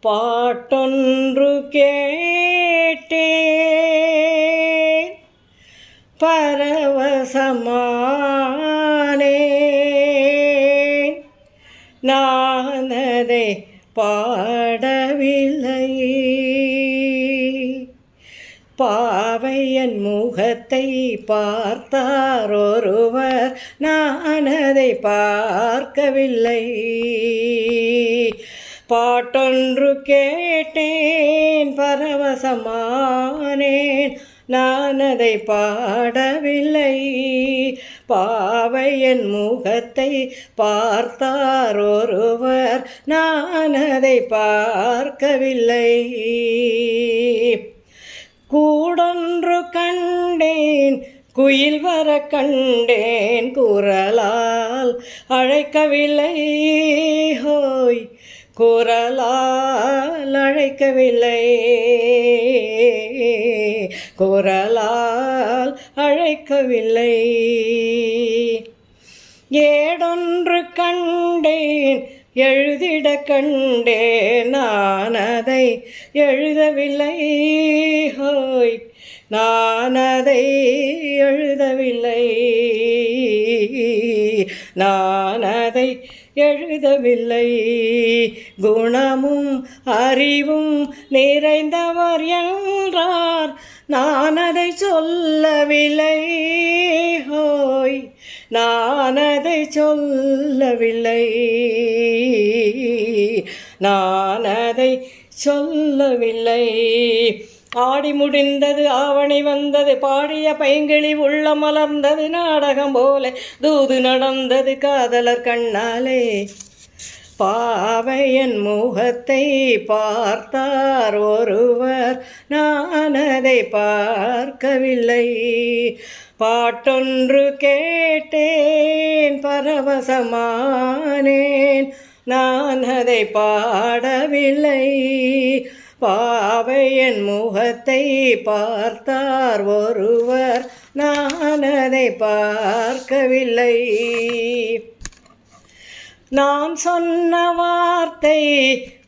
பாட்டொன்று கேட்டேன். பரவசமானே. நான் அதை பாடவில்லை. பாவையன் முகத்தை பார்த்தார் ஒருவர். நான் அதை பார்க்கவில்லை. பாட்டொன்று கேட்டேன் பரவசமானேன். நான் அதை பாடவில்லை. பாவையன் முகத்தை பார்த்தார் ஒருவர். நான் அதை பார்க்கவில்லை. கூடொன்று கண்டேன் குயில் வர கண்டேன் குரலால் அழைக்கவில்லை. ஹோய் குரலால் அழைக்கவில்லை. குரலால் அழைக்கவில்லை. ஏடொன்று கண்டேன் எழுதிட கண்டேன். நான் அதை எழுதவில்லை. ஹோய் நான் அதை எழுதவில்லை. நான் அதை எழுதவில்லை. குணமும் அறிவும் நிறைந்தவர் என்றார். நான் அதை சொல்லவில்லை. ஹோய் நான் அதை சொல்லவில்லை. நான் அதை சொல்லவில்லை. ஆடி முடிந்தது ஆவணி வந்தது பாடிய பைங்கிழி உள்ள மலர்ந்தது நாடகம் போல தூது நடந்தது காதலர் கண்ணாலே. பாவையன் முகத்தை பார்த்தார் ஒருவர் நான் அதை பார்க்கவில்லை. பாட்டொன்று கேட்டேன் பரவசமானேன் நான் அதை பாடவில்லை. பாவையன் முகத்தை பார்த்தார் ஒருவர். நான் அதை பார்க்கவில்லை. நான் சொன்ன வார்த்தை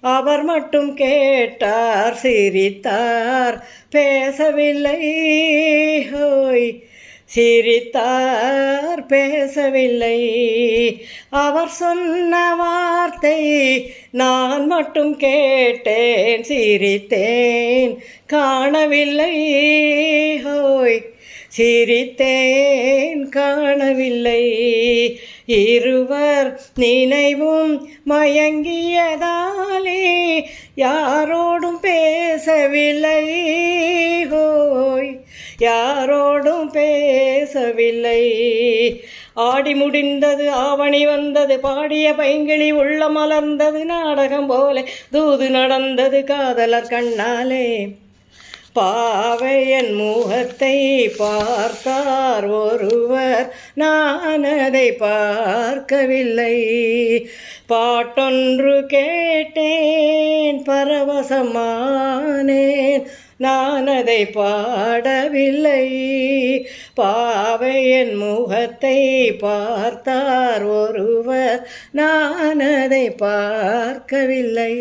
அவர் மட்டும் கேட்டார் சிரித்தார் பேசவில்லை. ஹோய் சிரித்தார் பேசவில்லை. அவர் சொன்ன வார்த்தை நான் மட்டும் கேட்டேன் சிரித்தேன் காணவில்லை. ஹோய் சிரித்தேன் காணவில்லை. இருவர் நினைவும் மயங்கியதாலே யாரோடும் பேசவில்லை. ஹோய் யாரோடும் பே பேசவில்லை ஆடி முடிந்தது ஆவணி வந்தது பாடிய பைங்கிழி உள்ள மலர்ந்தது நாடகம் போல தூது நடந்தது காதலர் கண்ணாலே. பாவையன் முகத்தை பார்த்தார் ஒருவர். நான் அதை பார்க்கவில்லை. பாட்டொன்று கேட்டேன் பரவசமானேன். நான் அதை பாடவில்லை. பாவையன் முகத்தை பார்த்தார் ஒருவர். நான் அதை பார்க்கவில்லை.